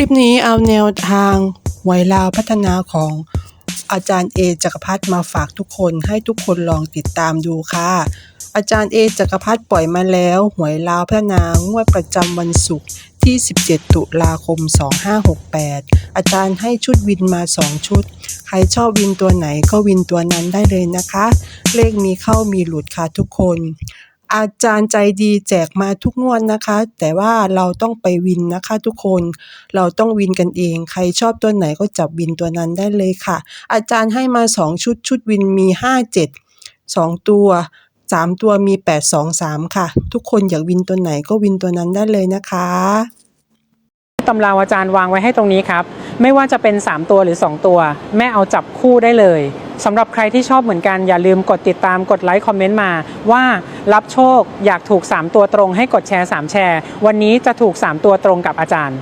ลิปนี้เอาแนวทางหวยลาวพัฒนาของอาจารย์เอจักรพัฒน์มาฝากทุกคนให้ทุกคนลองติดตามดูค่ะ อาจารย์เอจักรพัฒน์ปล่อยมาแล้ว หวยลาวพัฒนางวดประจำวันศุกร์ที่ 17 ตุลาคม 2568 อาจารย์ให้ชุดวินมา 2 ชุด ใครชอบวินตัวไหนก็วินตัวนั้นได้เลยนะคะ เลขมีเข้ามีหลุดค่ะทุกคน อาจารย์ใจดีแจกมาทุกงวดนะคะ แต่ว่าเราต้องไปวินนะคะทุกคน เราต้องวินกันเอง ใครชอบตัวไหนก็จับวินตัวนั้นได้เลยค่ะ อาจารย์ให้มา 2 ชุดชุดวินมี 5 7 2 ตัว 3 ตัวมี 8 2 3 ค่ะ ทุกคนอยากวินตัวไหนก็วินตัวนั้นได้เลยนะคะตำราอาจารย์วางไว้ให้ตรงนี้ครับ ไม่ว่าจะเป็น 3 ตัวหรือ 2 ตัว แม่เอาจับคู่ได้เลย สำหรับใครที่ชอบเหมือนกันอย่าลืมกดติดตามกดไลค์คอมเมนต์มาว่ารับโชคอยากถูก 3 ตัวตรงให้กดแชร์ 3 แชร์ วันนี้จะถูก 3 ตัวตรงกับอาจารย์